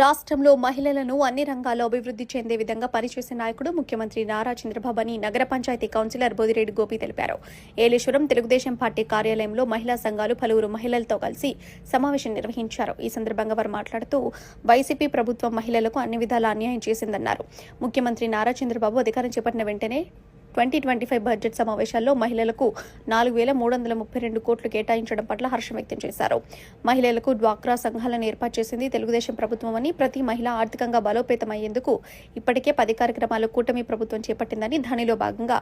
రాష్ట్రంలో మహిళలను అన్ని రంగాల్లో అభివృద్ధి చెందే విధంగా పనిచేసే నాయకుడు ముఖ్యమంత్రి నారా చంద్రబాబు అని నగర పంచాయతీ కౌన్సిలర్ బోదిరెడ్డి గోపి తెలిపారు. ఏలేశ్వరం తెలుగుదేశం పార్టీ కార్యాలయంలో మహిళా సంఘాలు పలువురు మహిళలతో కలిసి సమావేశం నిర్వహించారు. ఈ సందర్భంగా వారు మాట్లాడుతూ వైసీపీ ప్రభుత్వం మహిళలకు అన్ని విధాలా అన్యాయం చేసిందన్నారు. ముఖ్యమంత్రి నారా చంద్రబాబు అధికారం చేపట్టిన వెంటనే ట్వంటీ ట్వంటీ ఫైవ్ బడ్జెట్ సమావేశాల్లో మహిళలకు నాలుగు వేల మూడు వందల ముప్పై రెండు కోట్లు కేటాయించడం పట్ల హర్షం వ్యక్తం చేశారు. మహిళలకు డ్వాక్రా సంఘాలను ఏర్పాటు చేసింది తెలుగుదేశం ప్రభుత్వం అని ప్రతి మహిళ ఆర్థికంగా బలోపేతమయ్యేందుకు ఇప్పటికే పది కార్యక్రమాలు కూటమి ప్రభుత్వం చేపట్టిందని దానిలో భాగంగా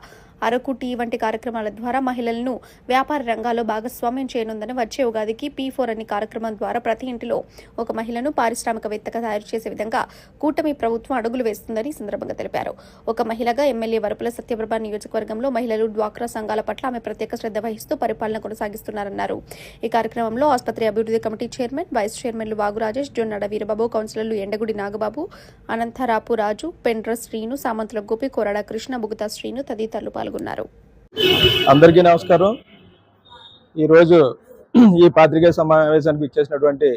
అరకు టీ వంటి కార్యక్రమాల ద్వారా మహిళలను వ్యాపార రంగాల్లో భాగస్వామ్యం చేయనుందని వచ్చే ఉగాదికి పీ ఫోర్ అనే కార్యక్రమం ద్వారా ప్రతి ఇంటిలో ఒక మహిళను పారిశ్రామికవేత్తగా తయారు చేసే విధంగా కూటమి ప్రభుత్వం అడుగులు వేస్తుందని సందర్భంగా తెలిపారు. ఒక మహిళగా ఎమ్మెల్యే వరపుల సత్యప్రభ నియోజకవర్గంలో మహిళలు డ్వాక్రా సంఘాల పట్ల ఆమె ప్రత్యేక శ్రద్ధ వహిస్తూ పరిపాలన కొనసాగిస్తున్నారన్నారు. ఈ కార్యక్రమంలో ఆసుపత్రి అభివృద్ధి కమిటీ చైర్మన్ వైస్ చైర్మన్లు వాగు రాజేష్ జొన్నడ వీరబాబు కౌన్సిలర్లు ఎండగుడి నాగబాబు అనంతరాపు రాజు పెండ్ర శ్రీను సామంతుల గోపి కొరడ కృష్ణ బుగుతా శ్రీను తదితరులు పాల్గొన్నారు. అందరికీ నమస్కారం. ఈరోజు ఈ పాత్రికేయ సమావేశానికి ఇచ్చేసినటువంటి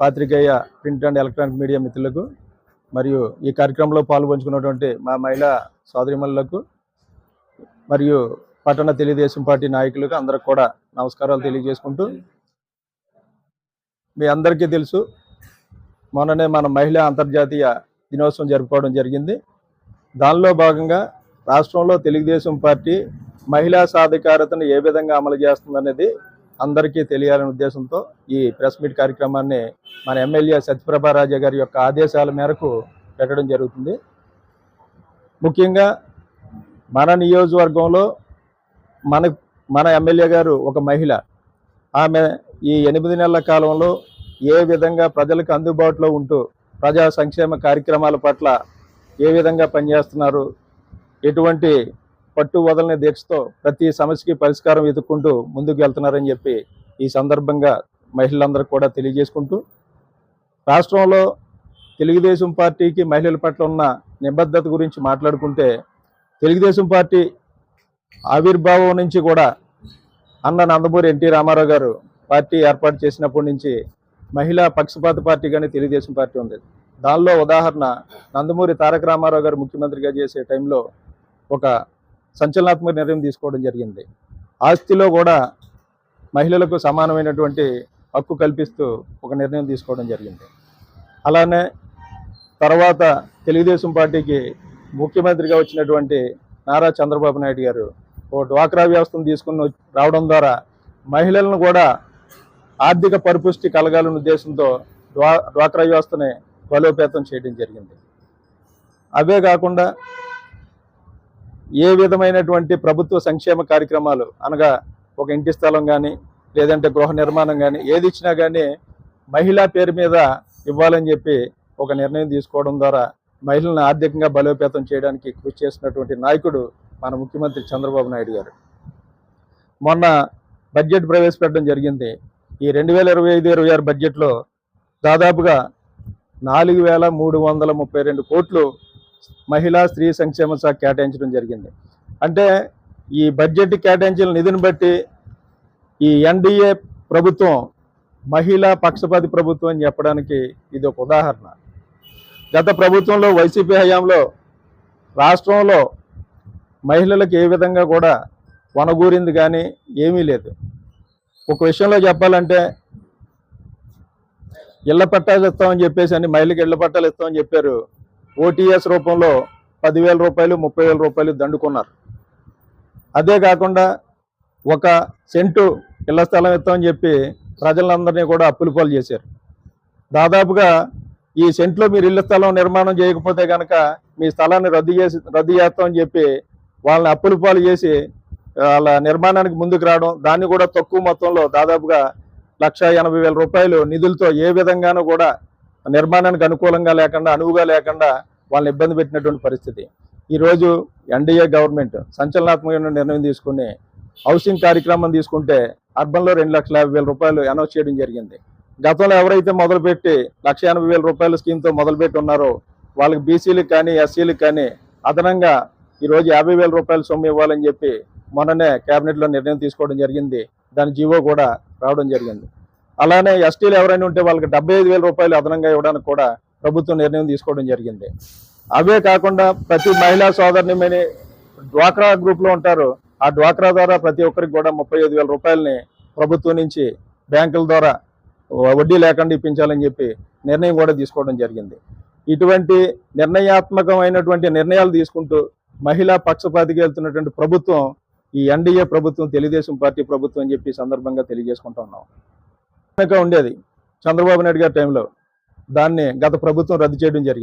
పాత్రికేయ ప్రింట్ అండ్ ఎలక్ట్రానిక్ మీడియా మిత్రులకు మరియు ఈ కార్యక్రమంలో పాల్పంచుకున్నటువంటి మా మహిళా సోదరిమణులకు మరియు పట్టణ తెలుగుదేశం పార్టీ నాయకులకు అందరికి కూడా నమస్కారాలు తెలియజేసుకుంటూ మీ అందరికీ తెలుసు మొన్ననే మన మహిళా అంతర్జాతీయ దినోత్సవం జరుపుకోవడం జరిగింది. దానిలో భాగంగా రాష్ట్రంలో తెలుగుదేశం పార్టీ మహిళా సాధికారతను ఏ విధంగా అమలు చేస్తుందనేది అందరికీ తెలియాలనే ఉద్దేశంతో ఈ ప్రెస్ మీట్ కార్యక్రమాన్ని మన ఎమ్మెల్యే సత్యప్రభారాజా గారి యొక్క ఆదేశాల మేరకు పెట్టడం జరుగుతుంది. ముఖ్యంగా మన నియోజకవర్గంలో మన మన ఎమ్మెల్యే గారు ఒక మహిళ. ఆమె ఈ ఎనిమిది నెలల కాలంలో ఏ విధంగా ప్రజలకు అందుబాటులో ఉంటూ ప్రజా సంక్షేమ కార్యక్రమాల పట్ల ఏ విధంగా పనిచేస్తున్నారు ఎటువంటి పట్టు వదలని దీక్షతో ప్రతి సమస్యకి పరిష్కారం వెతుక్కుంటూ ముందుకు వెళ్తున్నారని చెప్పి ఈ సందర్భంగా మహిళలందరూ కూడా తెలియజేసుకుంటూ రాష్ట్రంలో తెలుగుదేశం పార్టీకి మహిళల పట్ల ఉన్న నిబద్ధత గురించి మాట్లాడుకుంటే తెలుగుదేశం పార్టీ ఆవిర్భావం నుంచి కూడా అన్న నందమూరి ఎన్టీ రామారావు గారు పార్టీ ఏర్పాటు చేసినప్పటి నుంచి మహిళా పక్షపాత పార్టీగానే తెలుగుదేశం పార్టీ ఉంది. దానిలో ఉదాహరణ నందమూరి తారక రామారావు గారు ముఖ్యమంత్రిగా చేసే టైంలో ఒక సంచలనాత్మక నిర్ణయం తీసుకోవడం జరిగింది. ఆస్తిలో కూడా మహిళలకు సమానమైనటువంటి హక్కు కల్పిస్తూ ఒక నిర్ణయం తీసుకోవడం జరిగింది. అలానే తర్వాత తెలుగుదేశం పార్టీకి ముఖ్యమంత్రిగా వచ్చినటువంటి నారా చంద్రబాబు నాయుడు గారు ఓ డ్వాక్రా వ్యవస్థను తీసుకుని రావడం ద్వారా మహిళలను కూడా ఆర్థిక పరిపుష్టి కలగాలనే ఉద్దేశంతో డ్వా డ్వాక్రా వ్యవస్థని బలోపేతం చేయడం జరిగింది. అవే కాకుండా ఏ విధమైనటువంటి ప్రభుత్వ సంక్షేమ కార్యక్రమాలు అనగా ఒక ఇంటి స్థలం కానీ లేదంటే గృహ నిర్మాణం కానీ ఏది ఇచ్చినా కానీ మహిళా పేరు మీద ఇవ్వాలని చెప్పి ఒక నిర్ణయం తీసుకోవడం ద్వారా మహిళలను ఆర్థికంగా బలోపేతం చేయడానికి కృషి చేసినటువంటి నాయకుడు మన ముఖ్యమంత్రి చంద్రబాబు నాయుడు గారు. మొన్న బడ్జెట్ ప్రవేశపెట్టడం జరిగింది. ఈ రెండు వేల ఇరవై ఐదు ఇరవై ఆరు బడ్జెట్లో దాదాపుగా నాలుగు వేల మూడు వందల ముప్పై రెండు కోట్లు మహిళా స్త్రీ సంక్షేమ శాఖ కేటాయించడం జరిగింది. అంటే ఈ బడ్జెట్ కేటాయించిన నిధిని బట్టి ఈ ఎన్డీఏ ప్రభుత్వం మహిళా పక్షపాతి ప్రభుత్వం అని చెప్పడానికి ఇది ఒక ఉదాహరణ. గత ప్రభుత్వంలో వైసీపీ హయాంలో రాష్ట్రంలో మహిళలకు ఏ విధంగా కూడా వనగూరింది కానీ ఏమీ లేదు. ఒక విషయంలో చెప్పాలంటే ఇళ్ళ పట్టాలు ఇస్తామని చెప్పేసి అని మహిళకి ఇళ్ళ పట్టాలు ఇస్తామని చెప్పారు. ఓటీఎస్ రూపంలో పదివేల రూపాయలు ముప్పై వేల రూపాయలు దండుకున్నారు. అదే కాకుండా ఒక సెంటు ఇళ్ళ స్థలం ఇస్తామని చెప్పి ప్రజలందరినీ కూడా అప్పులు పాలు చేశారు. దాదాపుగా ఈ సెంట్లో మీరు ఇళ్ళ స్థలం నిర్మాణం చేయకపోతే కనుక మీ స్థలాన్ని రద్దు చేసి రద్దు చేస్తామని చెప్పి వాళ్ళని అప్పుల పాలు చేసి వాళ్ళ నిర్మాణానికి ముందుకు రావడం దాన్ని కూడా తక్కువ మొత్తంలో దాదాపుగా లక్ష ఎనభై వేల రూపాయలు నిధులతో ఏ విధంగానూ కూడా నిర్మాణానికి అనుకూలంగా లేకుండా అనువుగా లేకుండా వాళ్ళని ఇబ్బంది పెట్టినటువంటి పరిస్థితి. ఈరోజు ఎన్డీఏ గవర్నమెంట్ సంచలనాత్మకమైన నిర్ణయం తీసుకుని హౌసింగ్ కార్యక్రమం తీసుకుంటే అర్బన్లో రెండు లక్షల యాభై వేల రూపాయలు అనౌన్స్ చేయడం జరిగింది. గతంలో ఎవరైతే మొదలుపెట్టి లక్ష ఎనభై వేల రూపాయల స్కీమ్తో మొదలుపెట్టి ఉన్నారో వాళ్ళకి బీసీలకు కానీ ఎస్సీలకు కానీ అదనంగా ఈరోజు యాభై వేల రూపాయల సొమ్ము ఇవ్వాలని చెప్పి మొన్ననే కేబినెట్లో నిర్ణయం తీసుకోవడం జరిగింది. దాని జీవో కూడా రావడం జరిగింది. అలానే ఎస్టీలు ఎవరైనా ఉంటే వాళ్ళకి డెబ్బై ఐదు వేల రూపాయలు అదనంగా ఇవ్వడానికి కూడా ప్రభుత్వం నిర్ణయం తీసుకోవడం జరిగింది. అవే కాకుండా ప్రతి మహిళా సోదరుని డ్వాక్రా గ్రూప్లో ఉంటారు. ఆ డ్వాక్రా ద్వారా ప్రతి ఒక్కరికి కూడా ముప్పై ఐదు వేల రూపాయలని ప్రభుత్వం నుంచి బ్యాంకుల ద్వారా వడ్డీ లేకుండా ఇప్పించాలని చెప్పి నిర్ణయం కూడా తీసుకోవడం జరిగింది. ఇటువంటి నిర్ణయాత్మకమైనటువంటి నిర్ణయాలు తీసుకుంటూ మహిళా పక్షపాతికి వెళ్తున్నటువంటి ప్రభుత్వం ఈ ఎన్డీఏ ప్రభుత్వం తెలుగుదేశం పార్టీ ప్రభుత్వం అని చెప్పి సందర్భంగా తెలియజేసుకుంటా ఉన్నాం. ఇంకా ఉండేది చంద్రబాబు నాయుడు గారి టైంలో దాన్ని గత ప్రభుత్వం రద్దు చేయడం జరిగింది.